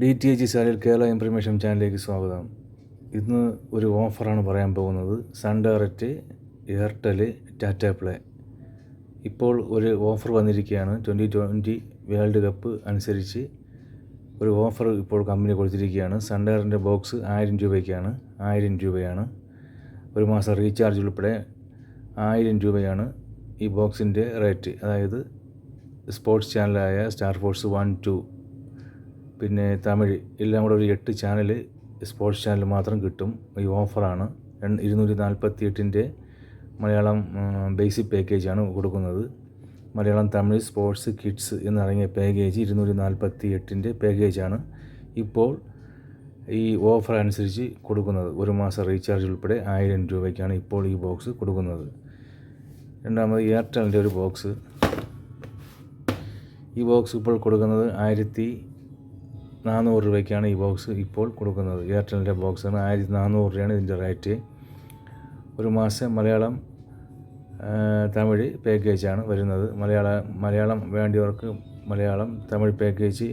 D T H channel Kerala information ചാനലിലേക്ക് സ്വാഗതം. ഇന്ന് ഒരു ഓഫറാണ് പറയാൻ പോകുന്നത്. Sun Direct Airtel Tata Play. ഇപ്പോൾ ഒരു ഓഫർ വന്നിരിക്കുകയാണ്. ട്വന്റി ട്വന്റി വേൾഡ് കപ്പ് അനുസരിച്ച് ഒരു ഓഫർ ഇപ്പോൾ കമ്പനി കൊടുത്തിരിക്കുകയാണ്. സൺ ഡയറിന്റെ ബോക്സ് ആയിരം രൂപയ്ക്കാണ്. ആയിരം രൂപയാണ്. ഒരു മാസം റീചാർജ് ഉൾപ്പെടെ ആയിരം രൂപയാണ് ഈ ബോക്സിന്റെ റേറ്റ്. അതായത് സ്പോർട്സ് ചാനലായ സ്റ്റാർ ഫോഴ്സ് വൺ ടു പിന്നെ തമിഴ് എല്ലാം കൂടെ ഒരു എട്ട് ചാനൽ സ്പോർട്സ് ചാനൽ മാത്രം കിട്ടും. ഈ ഓഫറാണ് ഇരുന്നൂറ്റി നാൽപ്പത്തി എട്ടിന്റെ മലയാളം ബേസിക് പാക്കേജാണ് കൊടുക്കുന്നത്. മലയാളം തമിഴ് സ്പോർട്സ് കിഡ്സ് എന്നടങ്ങിയ പാക്കേജ് ഇരുന്നൂറ്റി നാൽപ്പത്തി എട്ടിന്റെ പാക്കേജാണ് ഇപ്പോൾ ഈ ഓഫർ അനുസരിച്ച് കൊടുക്കുന്നത്. ഒരു മാസം റീചാർജ് ഉൾപ്പെടെ ആയിരം രൂപയ്ക്കാണ് ഇപ്പോൾ ഈ ബോക്സ് കൊടുക്കുന്നത്. രണ്ടാമത് എയർടെലിന്റെ ഒരു ബോക്സ് ഈ ബോക്സ് ഇപ്പോൾ കൊടുക്കുന്നത് ആയിരത്തി നാനൂറ് രൂപയ്ക്കാണ് ഈ ബോക്സ് ഇപ്പോൾ കൊടുക്കുന്നത്. എയർടെലിന്റെ ബോക്സാണ്. ആയിരത്തി നാനൂറ് രൂപയാണ് ഇതിന്റെ റേറ്റ്. ഒരു മാസം മലയാളം തമിഴ് പാക്കേജാണ് വരുന്നത്. മലയാള Malayalam വേണ്ടിയവർക്ക് Malayalam Tamil package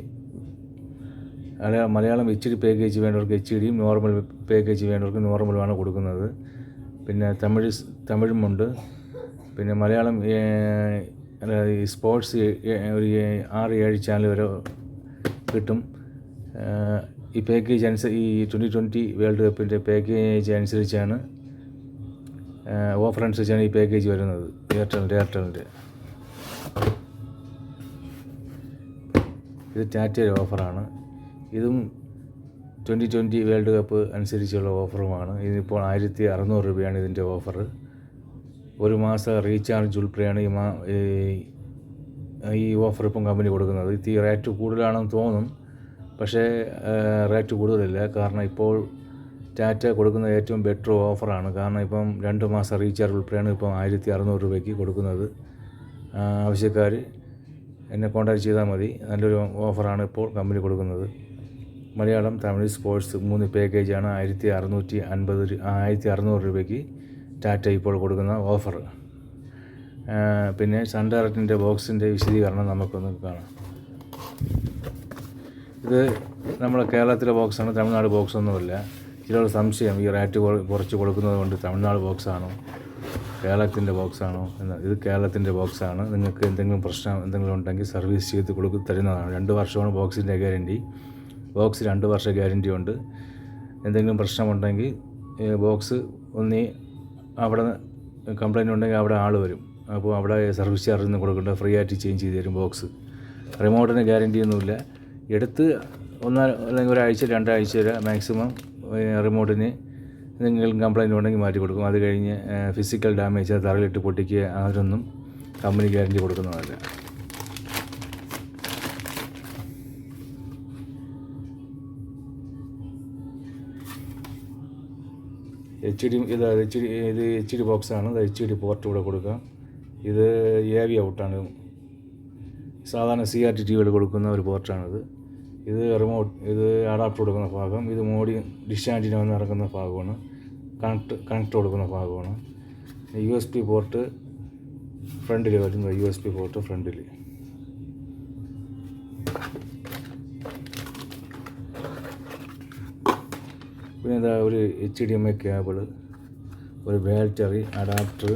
Malayalam H D package വേണ്ടവർക്ക് എച്ച് ഡിയും നോർമൽ പാക്കേജ് വേണ്ടവർക്ക് നോർമലുമാണ് കൊടുക്കുന്നത്. പിന്നെ തമിഴ് തമിഴുമുണ്ട് പിന്നെ മലയാളം സ്പോർട്സ് ഒരു ആറ് ഏഴ് ചാനൽ വരെ കിട്ടും. ഈ പാക്കേജ് അനുസരിച്ച് ഈ ട്വന്റി ട്വന്റി വേൾഡ് കപ്പിന്റെ പാക്കേജ് അനുസരിച്ചാണ് ഓഫർ അനുസരിച്ചാണ് ഈ പാക്കേജ് വരുന്നത്. എയർടെലിന്റെ എയർടെലിന്റെ ഇത് ടാറ്റയുടെ ഓഫറാണ് ഇതും ട്വന്റി ട്വന്റി വേൾഡ് കപ്പ് അനുസരിച്ചുള്ള ഓഫറുമാണ് ഇതിപ്പോൾ ആയിരത്തി അറുന്നൂറ് രൂപയാണ് ഇതിന്റെ ഓഫർ ഒരു മാസം റീചാർജ് ഉൾപ്പെടെയാണ് ഈ മാ ഈ ഓഫർ ഇപ്പം കമ്പനി കൊടുക്കുന്നത്. ഈ റേറ്റ് കൂടുതലാണെന്ന് തോന്നും. പക്ഷേ റേറ്റ് കൂടുതലില്ല. കാരണം ഇപ്പോൾ ടാറ്റ കൊടുക്കുന്ന ഏറ്റവും ബെറ്റർ ഓഫറാണ്. കാരണം ഇപ്പം രണ്ട് മാസം റീചാർജ് ഉൾപ്പെടെയാണ് ഇപ്പം ആയിരത്തി അറുന്നൂറ് രൂപയ്ക്ക് കൊടുക്കുന്നത്. ആവശ്യക്കാർ എന്നെ കോൺടാക്ട് ചെയ്താൽ മതി. നല്ലൊരു ഓഫറാണ് ഇപ്പോൾ കമ്പനി കൊടുക്കുന്നത്. മലയാളം തമിഴ് സ്പോർട്സ് മൂന്ന് പാക്കേജാണ് ആയിരത്തി അറുന്നൂറ്റി അൻപത് ആയിരത്തി അറുന്നൂറ് രൂപയ്ക്ക് ടാറ്റ ഇപ്പോൾ കൊടുക്കുന്ന ഓഫർ. പിന്നെ സൺ ഡയറക്റ്റിന്റെ ബോക്സിന്റെ വിശദീകരണം നമുക്കൊന്ന് കാണാം. ഇത് നമ്മുടെ കേരളത്തിലെ ബോക്സാണ് തമിഴ്നാട് ബോക്സ് ഒന്നുമില്ല. ചിലർ സംശയം ഈ റേറ്റ് കുറച്ച് കൊടുക്കുന്നത് കൊണ്ട് തമിഴ്നാട് ബോക്സാണോ? കേരളത്തിന്റെ ബോക്സാണോ? എന്ന് ഇത് കേരളത്തിന്റെ ബോക്സാണ്. നിങ്ങൾക്ക് എന്തെങ്കിലും പ്രശ്നം എന്തെങ്കിലും ഉണ്ടെങ്കിൽ സർവീസ് ചെയ്ത് കൊടുക്ക് തരുന്നതാണ്. രണ്ട് വർഷമാണ് ബോക്സിന്റെ ഗ്യാരന്റി. ബോക്സ് രണ്ട് വർഷ ഗ്യാരന്റി ഉണ്ട്. എന്തെങ്കിലും പ്രശ്നമുണ്ടെങ്കിൽ ബോക്സ് ഒന്നി അവിടെ കംപ്ലൈന്റ് ഉണ്ടെങ്കിൽ അവിടെ ആൾ വരും. അപ്പോൾ അവിടെ സർവീസ് ചാർജ് ഒന്നും കൊടുക്കേണ്ട ഫ്രീ ആയിട്ട് ചേഞ്ച് ചെയ്ത് തരും ബോക്സ്. റിമോട്ടിന് ഗ്യാരന്റി ഒന്നുമില്ല. എടുത്ത് ഒന്നോ അല്ലെങ്കിൽ ഒരാഴ്ച രണ്ടാഴ്ച വരെ മാക്സിമം റിമോട്ടിന് എന്തെങ്കിലും കംപ്ലൈന്റ് ഉണ്ടെങ്കിൽ മാറ്റി കൊടുക്കും. അത് കഴിഞ്ഞ് ഫിസിക്കൽ ഡാമേജ് തറയിലിട്ട് പൊട്ടിക്കുക അതൊന്നും കമ്പനി ഗ്യാരന്റി കൊടുക്കുന്നതല്ല. എച്ച് ഡി ഇത് എച്ച് ഡി ഇത് എച്ച് ഡി ബോക്സാണ് ഇത് എച്ച് ഡി പോർട്ട് ഇവിടെ കൊടുക്കാം. ഇത് എ വി ഔട്ടാണ് സാധാരണ സി ആർ ടി ടി വിയിൽ കൊടുക്കുന്ന ഒരു പോർട്ടാണിത് ഇത് റിമോട്ട് ഇത് അഡാപ്റ്റ് കൊടുക്കുന്ന ഭാഗം ഇത് മോഡി ഡിഷ് ആന്റിന വന്ന് ഇറക്കുന്ന ഭാഗമാണ്. കണക്ട് കണക്ട് കൊടുക്കുന്ന ഭാഗമാണ്. യു എസ് പി പോർട്ട് ഫ്രണ്ടിൽ വരുന്നത് യു എസ് പി പോർട്ട് ഫ്രണ്ടിൽ പിന്നെ ഇതാ ഒരു H D M I cable ഒരു ബാറ്ററി അഡാപ്റ്റർ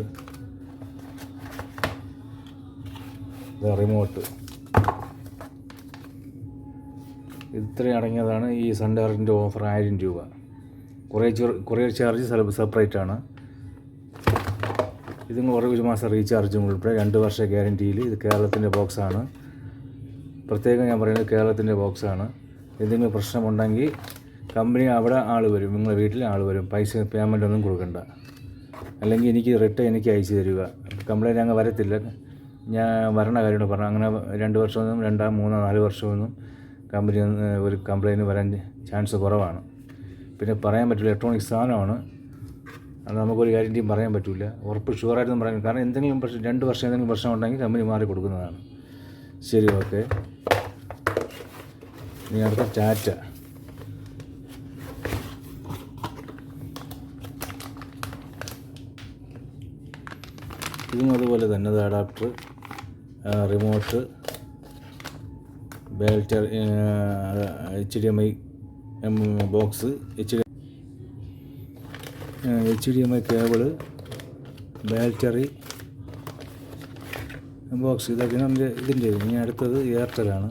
റിമോട്ട് ഇത്രയും അടങ്ങിയതാണ് ഈ സൺഡയറിന്റെ ഓഫർ ആയിരം രൂപ. കുറേ കുറേ ചാർജ് സെപ്പറേറ്റ് ആണ്. ഇതും കുറേ ഒരു മാസം റീചാർജും ഉൾപ്പെടെ രണ്ട് വർഷ ഗ്യാരന്റിയിൽ ഇത് കേരളത്തിന്റെ ബോക്സാണ് പ്രത്യേകം ഞാൻ പറയുന്നത് കേരളത്തിന്റെ ബോക്സാണ് എന്തെങ്കിലും പ്രശ്നമുണ്ടെങ്കിൽ കമ്പനി അവിടെ ആൾ വരും നിങ്ങളുടെ വീട്ടിൽ ആൾ വരും. പൈസ പേയ്മെന്റ് ഒന്നും കൊടുക്കണ്ട. അല്ലെങ്കിൽ എനിക്ക് റിട്ടേൺ എനിക്ക് അയച്ചു തരിക. കംപ്ലൈന്റ് അങ്ങ് വരത്തില്ല. ഞാൻ വരണ കാര്യമാണ് പറഞ്ഞു. അങ്ങനെ രണ്ട് വർഷമൊന്നും രണ്ടാം മൂന്നോ നാല് വർഷമൊന്നും കമ്പനി ഒരു കംപ്ലൈന്റ് വരാൻ ചാൻസ് കുറവാണ്. പിന്നെ പറയാൻ പറ്റില്ല ഇലക്ട്രോണിക് സാധനമാണ്. അത് നമുക്കൊരു ഗ്യാരന്റിയും പറയാൻ പറ്റില്ല ഉറപ്പ് ഷുവറായിട്ടൊന്നും പറയാൻ കാരണം എന്തെങ്കിലും പ്രശ്നം രണ്ട് വർഷം എന്തെങ്കിലും പ്രശ്നം ഉണ്ടെങ്കിൽ കമ്പനി മാറി കൊടുക്കുന്നതാണ്. ശരി ഓക്കെ ഇനി അടുത്ത ടാറ്റ. ഇതും അതുപോലെ തന്നെ adapter remote ബേൽറ്റർ H D M I box H D H D M I cable battery box ഇതൊക്കെ ഇതിന്റെ ഇനി അടുത്തത് എയർടെലാണ്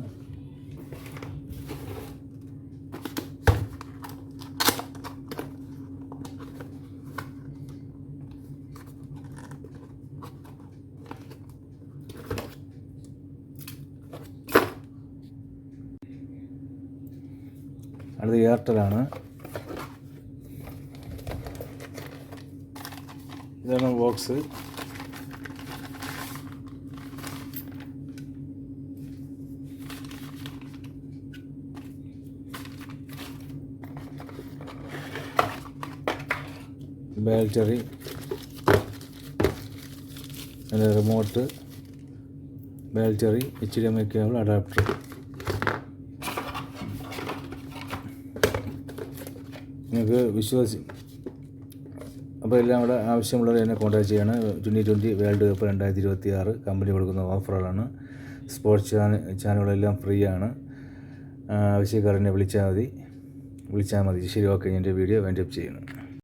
അടുത്ത എയർടെലാണ് ഇതാണ് ബോക്സ്. ബാറ്ററി അതിന്റെ remote battery H D M I cable adapter. നിങ്ങൾക്ക് വിശ്വസി അപ്പോൾ എല്ലാം കൂടെ ആവശ്യമുള്ളവർ എന്നെ കോൺടാക്ട് ചെയ്യണം. ട്വന്റി ട്വന്റി വേൾഡ് കപ്പ് രണ്ടായിരത്തി ഇരുപത്തി ആറ് കമ്പനി കൊടുക്കുന്ന ഓഫറുകളാണ് സ്പോർട്സ് ചാനൽ ചാനലുകളെല്ലാം ഫ്രീ ആണ് ആവശ്യക്കാരനെ വിളിച്ചാൽ മതി. വിളിച്ചാൽ മതി. ശരി ഓക്കെ എന്റെ വീഡിയോ വൈൻഡപ്പ് ചെയ്യുന്നു.